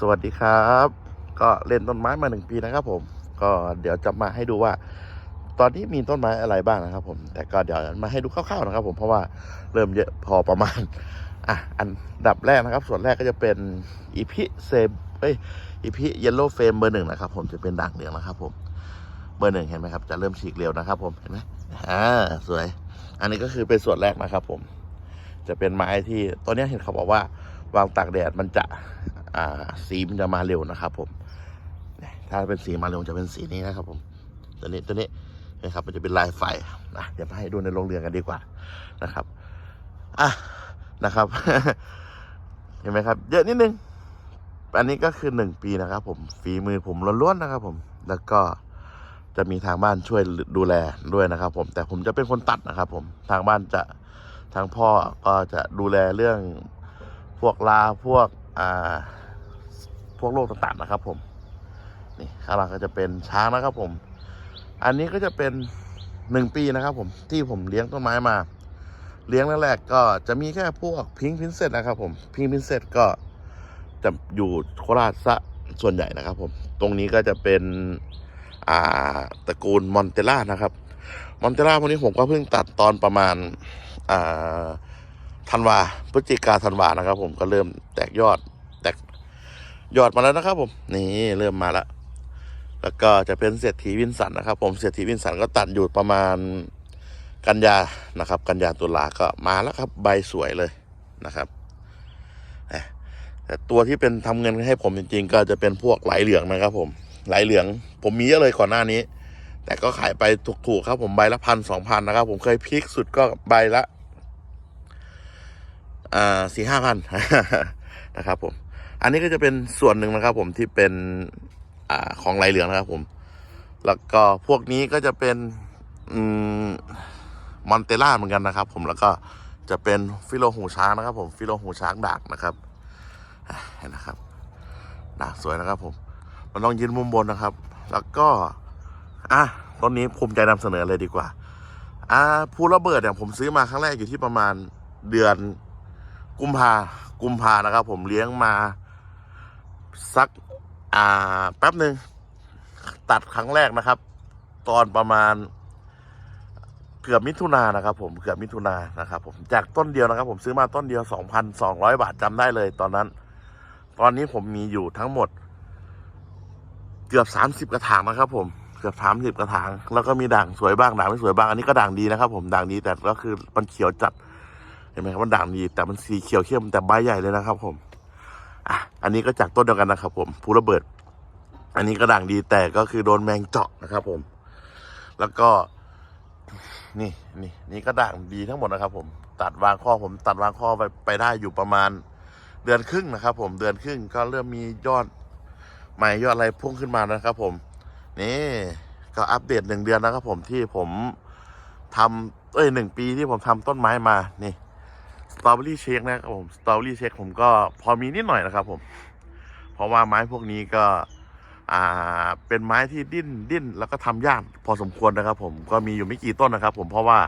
สวัสดีครับ ก็เล่นต้นไม้มาหนึ่งปีนะครับผม ก็เดี๋ยวจะมาให้ดูว่า ตอนนี้มีต้นไม้อะไรบ้างนะครับ ผม แต่ก็เดี๋ยวมาให้ดูคร่าวๆนะครับ ผมเพราะว่าเริ่มเยอะพอประมาณอะอันดับแรกนะครับ ส่วนแรกก็จะเป็นอีพิเซเอ้ยอีพิเยลโล่เฟมเบอร์หนึ่งนะครับ ผมจะเป็นด่างเหลืองนะครับ ผมเบอร์หนึ่งเห็นไหมครับ จะเริ่มฉีกเร็วนะครับ ผมเห็นไหมอ่าสวย อันนี้ก็คือเป็นส่วนแรกนะครับ ผม จะเป็นไม้ที่ตอนนี้เห็นเขาบอกว่าวางตากแดดมันจะ สีมันจะมาเร็วนะครับ ผม ถ้าเป็นสีมาเร็วจะเป็นสีนี้นะครับ ผม ตัวนี้ตัวนี้นะครับ มันจะเป็นลายไฟนะเดี๋ยวให้ดูในโรงเรือนกันดีกว่านะครับอะนะครับ เห็นไหมครับ เยอะนิดนึง อันนี้ก็คือหนึ่งปีนะครับ ผมฝีมือผมล้วนๆนะครับ ผม แล้วก็จะมีทางบ้านช่วยดูแลด้วยนะครับ ผม แต่ผมจะเป็นคนตัดนะครับ ผม ทางบ้านจะทางพ่อก็จะดูแลเรื่องพวกลาพวกอ่า พวกโรคต่างๆนะครับ ผมนี่ข้างหลังก็จะเป็นช้างนะครับ ผม อันนี้ก็จะเป็นหนึ่งปีนะครับ ผมที่ผมเลี้ยงต้นไม้มา เลี้ยงแรกๆก็จะมีแค่พวกพิงพินเซตนะครับ ผมพิงพินเซตก็จะอยู่โคราชซะส่วนใหญ่นะครับ ผม ตรงนี้ก็จะเป็นอ่าตระกูลมอนเตล่านะครับมอนเตล่าพวกนี้ผมก็เพิ่งตัดตอนประมาณอ่าธันวาพฤศจิกาธันวานะครับ ผมก็เริ่มแตกยอด แตกยอดมาแล้วนะครับ ผม นี่เริ่มมาแล้ว แล้วก็จะเป็นเศรษฐีวินสันนะครับ ผมเศรษฐีวินสันก็ตัดอยู่ประมาณกันยานะครับ กันยาตุลาก็มาแล้วครับ ใบสวยเลยนะครับแต่ตัวที่เป็นทำเงินให้ผมจริงๆ ก็จะเป็นพวกไหลเหลืองนะครับ ผมไหลเหลือง ผมมีเยอะเลยก่อนหน้านี้ แต่ก็ขายไปถูกๆครับ ผมใบละพันสองพันนะครับ ผมเคยพีคสุดก็ใบละอ่าสี่ห้าพันนะครับ ผม อันนี้ก็จะเป็นส่วนหนึ่งนะครับ ผมที่เป็นอ่าของลายเหลืองนะครับ ผม แล้วก็พวกนี้ก็จะเป็นอืมมอนเตล่าเหมือนกันนะครับ ผมแล้วก็จะเป็นฟิโลหูช้างนะครับ ผมฟิโลหูช้างดากนะครับเห็นนะครับดากสวยนะครับ ผม มันต้องยืนมุมบนนะครับ แล้วก็อะต้นนี้ภูมิใจนำเสนอเลยดีกว่า อ่าภูระเบิดเนี่ยผมซื้อมาครั้งแรกอยู่ที่ประมาณเดือนกุมภากุมภานะครับ ผมเลี้ยงมา สักอ่าแป๊บหนึ่งตัดครั้งแรกนะครับ ตอนประมาณเกือบมิถุนายนนะครับ ผมเกือบมิถุนายนะครับ ผมจากต้นเดียวนะครับ ผมซื้อมาต้นเดียวสองพันสองร้อยบาทจำได้เลย ตอนนั้น ตอนนี้ผมมีอยู่ทั้งหมด เกือบสามสิบกระถางนะครับ ผมเกือบสามสิบกระถาง แล้วก็มีด่างสวยบ้างด่างไม่สวยบ้างอันนี้ก็ด่างดีนะครับ ผมด่างดีแต่ก็คือมันเขียวจัดเห็นไหมครับมันด่างดีแต่มันสีเขียวเข้มแต่ใบใหญ่เลยนะครับ ผม อะอันนี้ก็จากต้นเดียวกันนะครับผมภูระเบิด อันนี้ก็ด่างดีแต่ก็คือโดนแมงเจาะนะครับ ผม แล้วก็ นี่นี่นี่ก็ด่างดีทั้งหมดนะครับ ผมตัดวางข้อผมตัดวางข้อไปไปได้อยู่ประมาณเดือนครึ่งนะครับ ผมเดือนครึ่งก็เริ่มมียอดใหม่ยอดอะไรพุ่งขึ้นมานะครับ ผม นี่ก็อัปเดตหนึ่งเดือนนะครับ ผมที่ผมทำเอ้ยหนึ่งปีที่ผมทำต้นไม้มานี่ ตรอเบอรี่เชคนะครับผมสตรอเบอรี่เชคผมก็พอมีนิดหน่อยนะครับผม เพราะว่าไม้พวกนี้ก็อ่าเป็นไม้ที่ดิ้นดิ้นแล้วก็ทำยากพอสมควรนะครับ ผมก็มีอยู่ไม่กี่ต้นนะครับ ผมเพราะว่า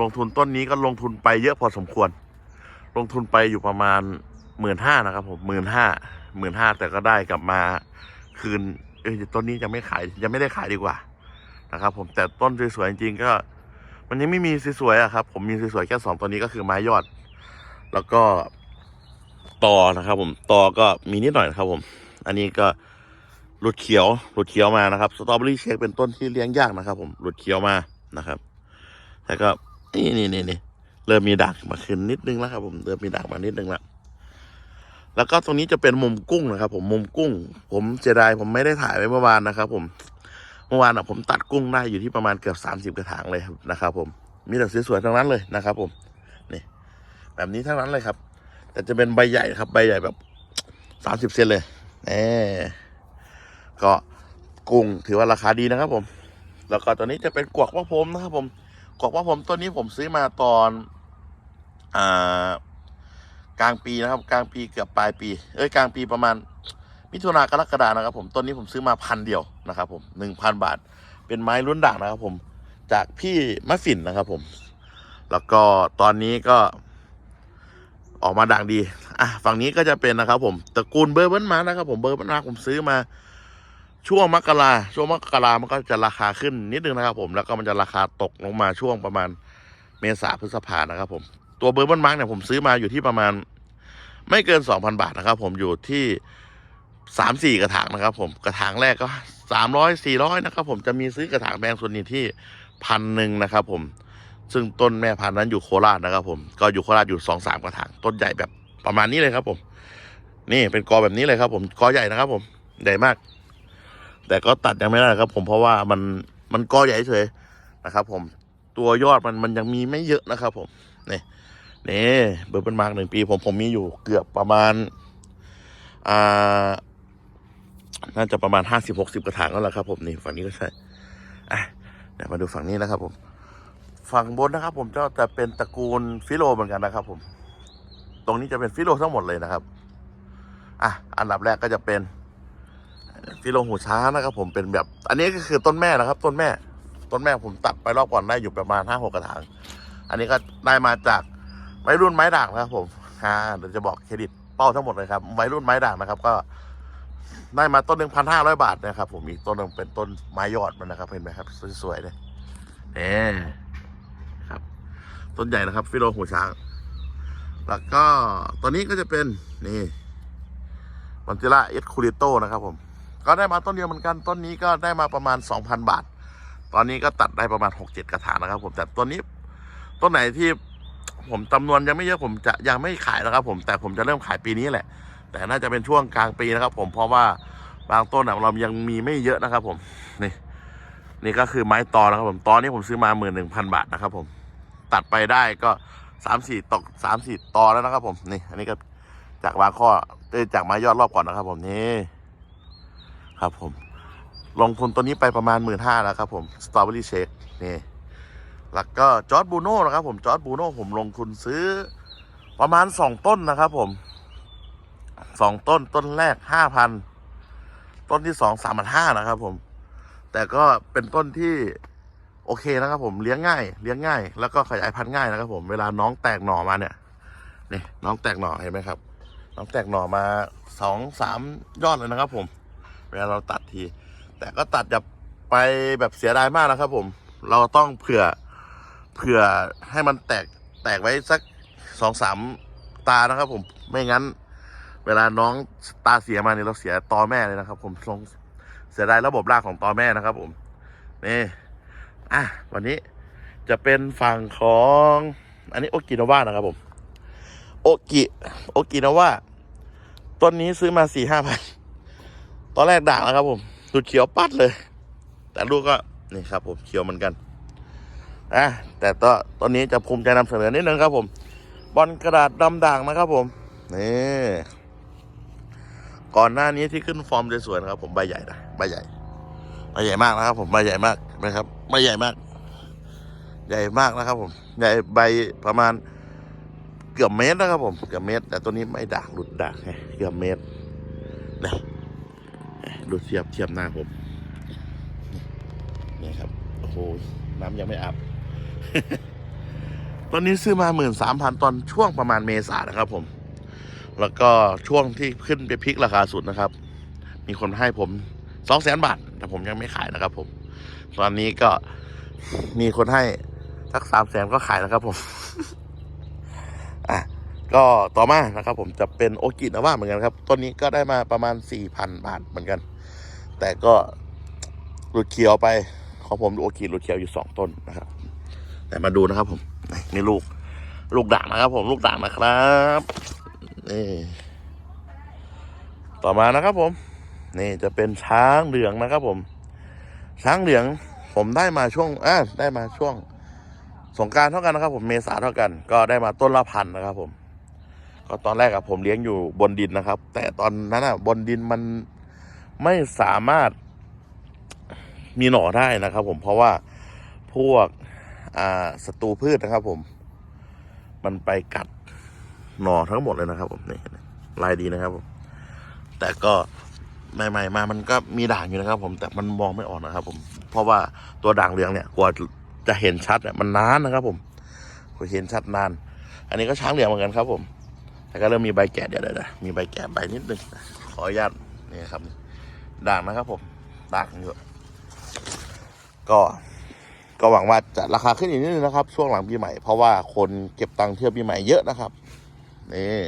ลงทุนต้นนี้ก็ลงทุนไปเยอะพอสมควร ลงทุนไปอยู่ประมาณหมื่นห้านะครับ ผมหมื่นห้าหมื่นห้าแต่ก็ได้กลับมาคืนเออต้นนี้จะไม่ขายยังไม่ได้ขายดีกว่านะครับ ผมแต่ต้นสวยๆจริงๆก็ มันยังไม่มีสวยๆอะครับ ผมมีสวยๆแค่สองตัวนี้ก็คือไม้ยอด แล้วก็ตอนะครับ ผมตอก็มีนิดหน่อยนะครับ ผม อันนี้ก็หลุดเขียวหลุดเขียวมานะครับสตรอเบอรี่เชคเป็นต้นที่เลี้ยงยากนะครับ ผมหลุดเขียวมานะครับแต่ก็นี่นี่นี่นี่เริ่มมีดักมาขึ้นนิดนึงแล้วครับ ผมเริ่มมีดักมานิดนึงล้วแล้วก็ตรงนี้จะเป็นมุมกุ้งนะครับ ผมมุมกุ้ง ผมเจไดผมไม่ได้ถ่ายไว้เมื่อวานนะครับ ผมเมื่อวานอะผมตัดกุ้งได้อยู่ที่ประมาณเกือบสามสิบกระถางเลยนะครับ ผมมีแต่สวยๆทั้งนั้นเลยนะครับ ผม แบบนี้ทั้งนั้นเลยครับ แต่จะเป็นใบใหญ่ครับ ใบใหญ่แบบสามสิบเซนเลยแหมก็กุ้งถือว่าราคาดีนะครับ ผม แล้วก็ตัวนี้จะเป็นกวกว่าผมนะครับ ผมกวกว่าผมตัวนี้ผมซื้อมาตอนอ่ากลางปีนะครับ กลางปีเกือบปลายปี เอ้ยกลางปีประมาณ มิถุนากรกฎานะครับ ผมต้นนี้ผมซื้อมาพันเดียวนะครับ ผมหนึ่งพันบาท เป็นไม้รุ่นด่างนะครับ ผมจากพี่มะฝิ่นนะครับ ผม แล้วก็ตอนนี้ก็ ออกมาด่างดี อะฝั่งนี้ก็จะเป็นนะครับ ผมตระกูลเบอร์เบิร์นมานะครับ ผมเบอร์เบิร์นมาผมซื้อมาช่วงมกราช่วงมกรามันก็จะราคาขึ้นนิดนึงนะครับ ผมแล้วก็มันจะราคาตกลงมาช่วงประมาณเมษาพฤษภานะครับ ผมตัวเบอร์เบิร์นมาร์กเนี่ยผมซื้อมาอยู่ที่ประมาณ ไม่เกินสองพันบาทนะครับ ผมอยู่ที่สามสี่กระถางนะครับ ผมกระถางแรกก็สามร้อยสี่ร้อยนะครับ ผมจะมีซื้อกระถางแบงส่วนนี้ที่พันหนึ่งนะครับ ผม ซึ่งต้นแม่พันธุ์นั้นอยู่โคราชนะครับผม ก็อยู่โคราชอยู่สองสามกระถาง ต้นใหญ่แบบประมาณนี้เลยครับผม นี่เป็นกอแบบนี้เลยครับ ผม กอใหญ่นะครับผม ใหญ่มาก แต่ก็ตัดยังไม่ได้ครับ ผมเพราะว่ามันมันกอใหญ่เฉยนะครับ ผม ตัวยอดมันมันยังมีไม่เยอะนะครับ ผม นี่นี่เบอร์เป็นมาร์กหนึ่งปี ผมผมมีอยู่เกือบประมาณ อ่า น่าจะประมาณห้าสิบหกสิบกระถางแล้วล่ะครับ ผมนี่ฝั่งนี้ก็ใช่อะเดี๋ยวมาดูฝั่งนี้นะครับผม ฝั่งบนนะครับ ผมจะจะเป็นตระกูลฟิโลเหมือนกันนะครับ ผม ตรงนี้จะเป็นฟิโลทั้งหมดเลยนะครับ อะอันดับแรกก็จะเป็นฟิโลหูช้างนะครับ ผมเป็นแบบ อันนี้ก็คือต้นแม่นะครับ ต้นแม่ ต้นแม่ผมตัดไปรอบก่อนได้อยู่ประมาณห้าหกกระถาง อันนี้ก็ได้มาจากวัยรุ่นไม้ด่างนะครับ ผมฮ่าเดี๋ยวจะบอกเครดิตเป้าทั้งหมดเลยครับวัยรุ่นไม้ด่างนะครับ ก็ได้มาต้นหนึ่งพันห้าร้อยบาทนะครับ ผมอีกต้นหนึ่งเป็นต้นไม้ยอดมันนะครับ เห็นไหมครับ สวยๆเลยเนี่ครับ ต้นใหญ่นะครับ ฟิโลหูช้าง แล้วก็ตัวนี้ก็จะเป็นนี่มันจิล่าเอสคูริโตนะครับผม ก็ได้มาต้นเดียวเหมือนกันต้นนี้ก็ได้มาประมาณ 2,000 บาท ตอนนี้ก็ตัดได้ประมาณ 6-7 กระถางนะครับ ผมแต่ต้นนี้ต้นไหนที่ผมจำนวนยังไม่เยอะผมจะยังไม่ขายนะครับ ผมแต่ผมจะเริ่มขายปีนี้แหละ แต่น่าจะเป็นช่วงกลางปีนะครับ ผมเพราะว่าบางต้นเรายังมีไม่เยอะนะครับ ผมนี่นี่ก็คือไม้ตอนะครับผมตอนนี้ผมซื้อมาหมื่นหนึ่งพันบาทนะครับผม ตัดไปได้ก็สามสี่ตกสามสี่ตอแล้วนะครับ ผมนี่ อันนี้ก็จากวางข้อเอ้จากไม้ยอดรอบก่อนนะครับ ผมนี่ครับผม ลงทุนตัวนี้ไปประมาณหมื่นห้าแล้วครับ ผมสตรอเบอรี่เชคนี่แล้วก็จอร์ดบูโน่นะครับ ผมจอร์ดบูโน่ผมลงทุนซื้อประมาณสองต้นนะครับ ผมสองต้นต้นแรกห้าพันต้นที่สองสามพันห้านะครับ ผม แต่ก็เป็นต้นที่ โอเคนะครับผมเลี้ยงง่ายเลี้ยงง่าย แล้วก็ขยายพันธุ์ง่ายนะครับผมเวลาน้องแตกหน่อมาเนี่ยนี่น้องแตกหน่อเห็นไหมครับ น้องแตกหน่อมาสองสามยอดเลยนะครับ ผม เวลาเราตัดที แต่ก็ตัดจะไปแบบเสียดายมากนะครับ ผม เราต้องเผื่อเผื่อให้มันแตกแตกไว้สักสองสามตานะครับ ผมไม่งั้น เวลาน้องตาเสียมาเนี่ยเราเสียตอแม่เลยนะครับ ผมลงเสียดายระบบรากของตอแม่นะครับ ผมนี่ อะวันนี้จะเป็นฝั่งของอันนี้โอกินาวานะครับผมโอกิโอกินาวาต้นนี้ซื้อมาสี่ห้าพันตอนแรกด่างแล้วครับผมสุดเขียวปัดเลย แต่ลูกก็นี่ครับผมเขียวเหมือนกันอะแต่ตอนตอนนี้จะภูมิใจนำเสนอนิดนึงครับผม บอลกระดาษดำด่างนะครับผมนี่ก่อนหน้านี้ที่ขึ้นฟอร์มสวยๆนะครับผมใบใหญ่นะใบใหญ่ ใบใหญ่มากนะครับ ผมใบใหญ่มากนะครับใบใหญ่มาก ใหญ่มากนะครับ ผม ใหญ่ใบประมาณเกือบเมตรนะครับ ผมเกือบเมตร แต่ตัวนี้ไม่ด่างหลุดด่างเกือบเมตรนะดูเทียบเทียบหน้าผมนี่ครับโอ้โหน้ำยังไม่อาบตอนนี้ซื้อมาหมื่นสามพันตอนช่วงประมาณเมษานะครับ ผม แล้วก็ช่วงที่ขึ้นไปพลิกราคาสุดนะครับ มีคนให้ผม สองแสนบาท แต่ผมยังไม่ขายนะครับ ผม ตอนนี้ก็มีคนให้สักสามแสนก็ขายนะครับ ผมอะก็ต่อมานะครับ ผมจะเป็นโอกินาว่าเหมือนกันครับต้นนี้ก็ได้มาประมาณสี่พันบาทเหมือนกัน แต่ก็หลุดเขียวไปของผมโอกิหลุดเขียวอยู่สองต้นนะครับ แต่มาดูนะครับ ผมนี่นี่ลูก ลูกด่างนะครับ ผมลูกด่างนะครับนี่ต่อมานะครับผม นี่จะเป็นช้างเหลืองนะครับผม ช้างเหลืองผมได้มาช่วงอ่าได้มาช่วง สงการเท่ากันนะครับ ผมเมษาเท่ากัน ก็ได้มาต้นละพันนะครับ ผม ก็ตอนแรกอะผมเลี้ยงอยู่บนดินนะครับ แต่ตอนนั้นอะบนดินมันไม่สามารถมีหน่อได้นะครับ ผมเพราะว่าพวกอ่าศัตรูพืชนะครับ ผม มันไปกัดหน่อทั้งหมดเลยนะครับ ผมนี่ลายดีนะครับผมแต่ก็ ใหม่ ๆ มามันก็มีด่างอยู่นะครับ ผมแต่มันมองไม่ออกนะครับ ผม เพราะว่าตัวด่างเหลืองเนี่ยกว่าจะเห็นชัดเนี่ยมันนานนะครับ ผมกว่าเห็นชัดนาน อันนี้ก็ช้างเหลืองเหมือนกันครับ ผมแต่ก็เริ่มมีใบแกะเดี๋ยวเดี๋ยวมีใบแกะใบนิดนึงขออนุญาตนี่ครับ ด่างนะครับ ผมด่างอยู่ก็ก็หวังว่าจะราคาขึ้นอีกนิดนึงนะครับ ช่วงหลังปีใหม่เพราะว่าคนเก็บตังค์เที่ยวปีใหม่เยอะนะครับนี่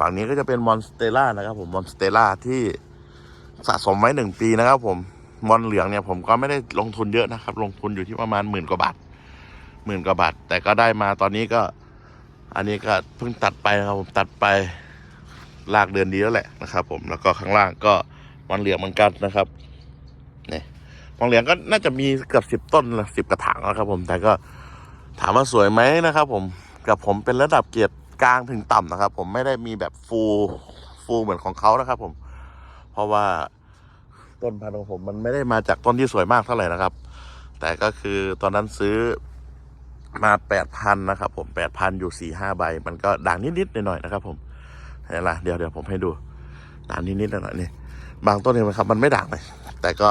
ฝั่งนี้ก็จะเป็นมอนสเตล่านะครับ ผมมอนสเตล่าที่สะสมไว้หนึ่งปีนะครับ ผมมอนเหลืองเนี่ยผมก็ไม่ได้ลงทุนเยอะนะครับ ลงทุนอยู่ที่ประมาณหมื่นกว่าบาทหมื่นกว่าบาทแต่ก็ได้มาตอนนี้ก็ อันนี้ก็เพิ่งตัดไปนะครับ ผมตัดไปลากเดือนดีแล้วแหละนะครับ ผมแล้วก็ข้างล่างก็มันเหลืองเหมือนกันนะครับเนี่ยมันเหลืองก็น่าจะมีเกือบสิบต้นละสิบกระถางแล้วครับ ผมแต่ก็ถามว่าสวยไหมนะครับ ผมกับผมเป็นระดับเกียรติ กลางถึงต่ำนะครับ ผมไม่ได้มีแบบฟูฟูเหมือนของเขานะครับ ผม เพราะว่าต้นพันธุ์ของผมมันไม่ได้มาจากต้นที่สวยมากเท่าไหร่นะครับ แต่ก็คือตอนนั้นซื้อมาแปดพันนะครับผมแปดพันอยู่สี่ห้าใบ มันก็ด่างนิดๆหน่อยๆนะครับ ผมเห็นละเดี๋ยวเดี๋ยวผมให้ดูด่างนิดๆหน่อยๆนี่บางต้นเห็นไหมครับ มันไม่ด่างเลย แต่ก็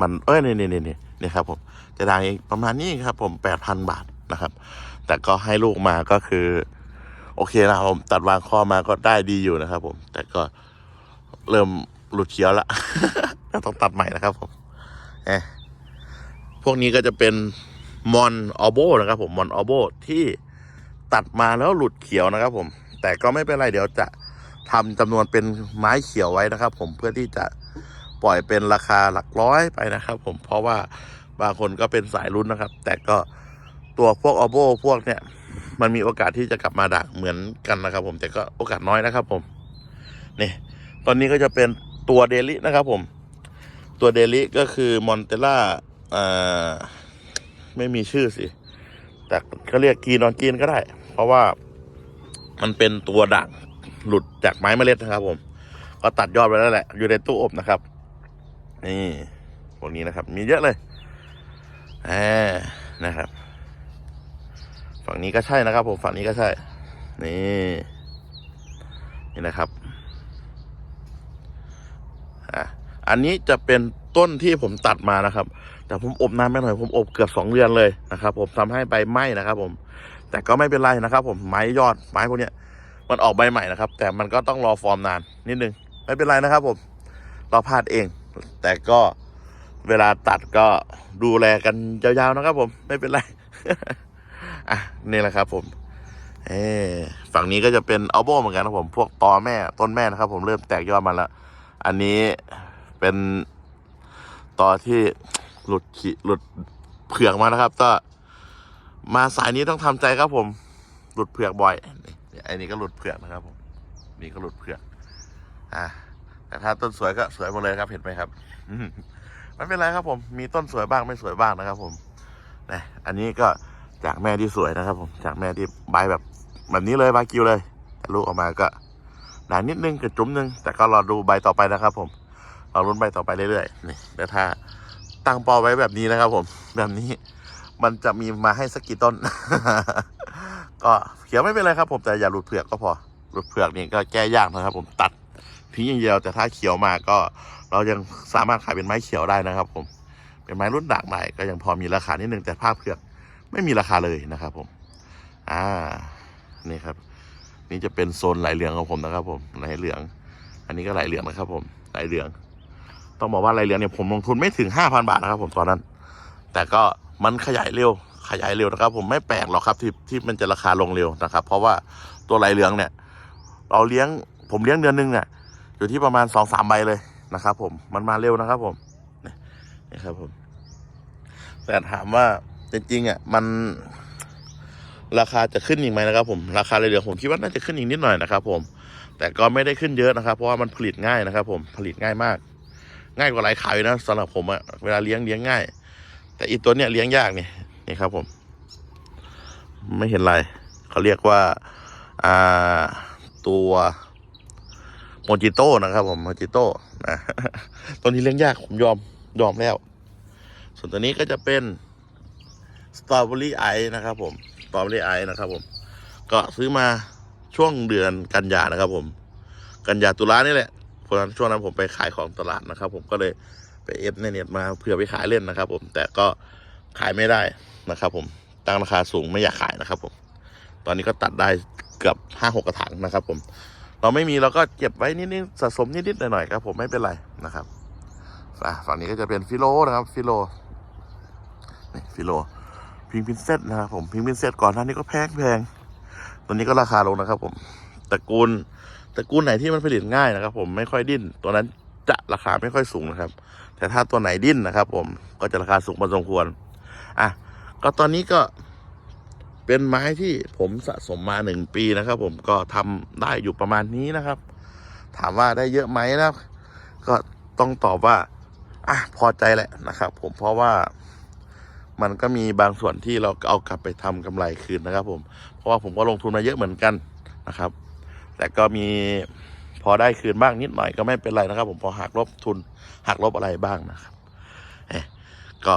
มันเอ้ยนี่นี่นี่นี่นี่ครับ ผมจะด่างอีกประมาณนี้ครับ ผมแปดพันบาทนะครับ แต่ก็ให้ลูกมาก็คือ โอเคนะครับผมตัดวางข้อมาก็ได้ดีอยู่นะครับ ผม แต่ก็เริ่มหลุดเขียวละต้องตัดใหม่นะครับ ผมเอพวกนี้ก็จะเป็นมอนออโบนะครับ ผมมอนออโบที่ตัดมาแล้วหลุดเขียวนะครับ ผม แต่ก็ไม่เป็นไรเดี๋ยวจะทำจำนวนเป็นไม้เขียวไว้นะครับ ผมเพื่อที่จะปล่อยเป็นราคาหลักร้อยไปนะครับ ผมเพราะว่าบางคนก็เป็นสายลุ้นนะครับ แต่ก็ ตัวพวกออโบพวกเนี่ย มันมีโอกาสที่จะกลับมาดักเหมือนกันนะครับ ผมแต่ก็โอกาสน้อยนะครับ ผมนี่ตอนนี้ก็จะเป็นตัวเดลินะครับ ผม ตัวเดลิก็คือมอนเตล่าอ่าไม่มีชื่อสิแต่ก็เรียกกีนอนกีนก็ได้ เพราะว่ามันเป็นตัวด่างหลุดจากไม้เมล็ดนะครับ ผม ก็ตัดยอดไปแล้วแหละ อยู่ในตู้อบนะครับ นี่พวกนี้นะครับ มีเยอะเลยอ่านะครับ ฝั่งนี้ก็ใช่นะครับ ผมฝั่งนี้ก็ใช่ นี่ นี่นะครับอะอันนี้จะเป็นต้นที่ผมตัดมานะครับ แต่ผมอบนานไปหน่อยผมอบเกือบสองเดือนเลยนะครับ ผมทำให้ใบไหม้นะครับ ผม แต่ก็ไม่เป็นไรนะครับ ผมไม้ยอดไม้พวกเนี้ยมันออกใบใหม่นะครับ แต่มันก็ต้องรอฟอร์มนานนิดนึงไม่เป็นไรนะครับ ผมเราพลาดเอง แต่ก็เวลาตัดก็ดูแลกันยาวๆนะครับ ผมไม่เป็นไร อะนี่แหละครับผมเออฝั่งนี้ก็จะเป็นอัลโบเหมือนกันนะครับผมพวกตอแม่ต้นแม่นะครับ ผมเริ่มแตกยอดมาแล้ว อันนี้เป็นตอที่หลุดขีหลุดเผือกมานะครับ ก็มาสายนี้ต้องทำใจครับผม หลุดเผือกบ่อยไอ้นี่ก็หลุดเผือกนะครับ ผม นี่ก็หลุดเผือก อะแต่ถ้าต้นสวยก็สวยหมดเลยครับเห็นไหมครับไม่เป็นไรครับผม มีต้นสวยบ้างไม่สวยบ้างนะครับ ผมนะอันนี้ก็ จากแม่ที่สวยนะครับ ผมจากแม่ที่ใบแบบแบบนี้เลยบากิวเลย แต่ลูกออกมาก็หนานิดนึงกระจุ้มนึง แต่ก็รอดูใบต่อไปนะครับ ผมรอรุ้นใบต่อไปเรื่อยๆนี่แล้วถ้าตั้งป้าไว้แบบนี้นะครับ ผม แบบนี้มันจะมีมาให้สักกี่ต้น ก็เขียวไม่เป็นไรครับ ผมแต่อย่าหลุดเผือกก็พอหลุดเผือกนี่ก็แก้ยากนะครับ ผมตัดทิ้งอย่างเดียวแต่ถ้าเขียวมาก็ เรายังสามารถขายเป็นไม้เขียวได้นะครับ ผมเป็นไม้รุ่นด่างได้ก็ยังพอมีราคานิดนึงแต่ผ้าเผือก ไม่มีราคาเลยนะครับผม อ่า นี่ครับ นี่จะเป็นโซนไหลเหลืองของผมนะครับ ผมไหลเหลือง อันนี้ก็ไหลเหลืองนะครับ ผมไหลเหลือง ต้องบอกว่าไหลเหลืองเนี่ยผมลงทุนไม่ถึงห้าพันบาทนะครับ ผมตอนนั้น แต่ก็มันขยายเร็ว ขยายเร็วนะครับ ผมไม่แปลกหรอกครับที่ที่มันจะราคาลงเร็วนะครับ เพราะว่าตัวไหลเหลืองเนี่ย เราเลี้ยงผมเลี้ยงเดือนหนึงเนี่ยอยู่ที่ประมาณสองสามใบเลยนะครับ ผมมันมาเร็วนะครับ ผมนี่นี่ครับผม แต่ถามว่า จริงๆอะมันราคาจะขึ้นอีกไหมนะครับ ผมราคาไหลเหลืองผมคิดว่าน่าจะขึ้นอีกนิดหน่อยนะครับ ผม แต่ก็ไม่ได้ขึ้นเยอะนะครับ เพราะว่ามันผลิตง่ายนะครับ ผมผลิตง่ายมาก ง่ายกว่าหลายขายนะสำหรับผมอะเวลาเลี้ยงเลี้ยงง่าย แต่อีตัวเนี้ยเลี้ยงยากนี่นี่ครับ ผม ไม่เห็นไรเขาเรียกว่าอ่าตัวโมจิโต้นะครับ ผมโมจิโต้นะตัวนี้เลี้ยงยากผมยอมยอมแล้ว ส่วนตัวนี้ก็จะเป็น สตรอเบอรี่ไอนะครับผมสตรอเบอรี่ไอนะครับ ผม ก็ซื้อมาช่วงเดือนกันยานะครับ ผม กันยาตุลานี่แหละเพราะฉะนั้นช่วงนั้นผมไปขายของตลาดนะครับ ผมก็เลยไปเอฟในเน็ตมาเผื่อไปขายเล่นนะครับ ผมแต่ก็ขายไม่ได้นะครับ ผมตั้งราคาสูงไม่อยากขายนะครับ ผม ตอนนี้ก็ตัดได้เกือบห้าหกกระถางนะครับ ผม เราไม่มีเราก็เก็บไว้นิดๆสะสมนิดๆหน่อยๆครับ ผมไม่เป็นไรนะครับฝั่งนี้ก็จะเป็นฟิโลนะครับ ฟิโลนี่ฟิโล พิงพินเซตนะครับผมพิงพินเซตก่อนหน้านี้ก็แพงแพงตัวนี้ก็ราคาลงนะครับ ผมตระกูลตระกูลไหนที่มันผลิตง่ายนะครับ ผมไม่ค่อยดิ้น ตัวนั้นจะราคาไม่ค่อยสูงนะครับ แต่ถ้าตัวไหนดิ้นนะครับ ผมก็จะราคาสูงพอสมควรอะก็ตอนนี้ก็เป็นไม้ที่ผมสะสมมาหนึ่งปีนะครับ ผมก็ทำได้อยู่ประมาณนี้นะครับ ถามว่าได้เยอะไหมนะก็ต้องตอบว่าอะพอใจแหละนะครับ ผมเพราะว่า มันก็มีบางส่วนที่เราเอากลับไปทำกำไรคืนนะครับ ผม เพราะว่าผมก็ลงทุนมาเยอะเหมือนกันนะครับ แต่ก็มีพอได้คืนบ้างนิดหน่อยก็ไม่เป็นไรนะครับ ผมพอหักลบทุนหักลบอะไรบ้างนะครับเอ๊ะก็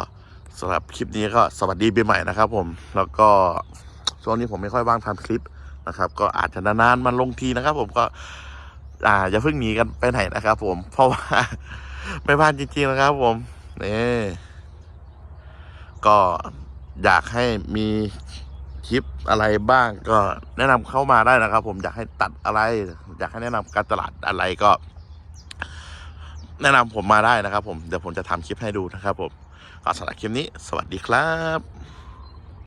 สำหรับคลิปนี้ก็สวัสดีปีใหม่นะครับ ผมแล้วก็ช่วงนี้ผมไม่ค่อยว่างทำคลิปนะครับ ก็อาจจะนานๆมันลงทีนะครับ ผมก็ อ่าอย่าเพิ่งหนีกันไปไหนนะครับ ผมเพราะว่าไม่พลาดจริงๆนะครับ ผมนี่ ก็อยากให้มีคลิปอะไรบ้าง ก็แนะนำเข้ามาได้นะครับ ผมอยากให้ตัดอะไร อยากให้แนะนำการตลาดอะไรก็ แนะนำผมมาได้นะครับ ผมเดี๋ยวผมจะทำคลิปให้ดูนะครับ ผมก็สำหรับคลิปนี้ สวัสดีครับ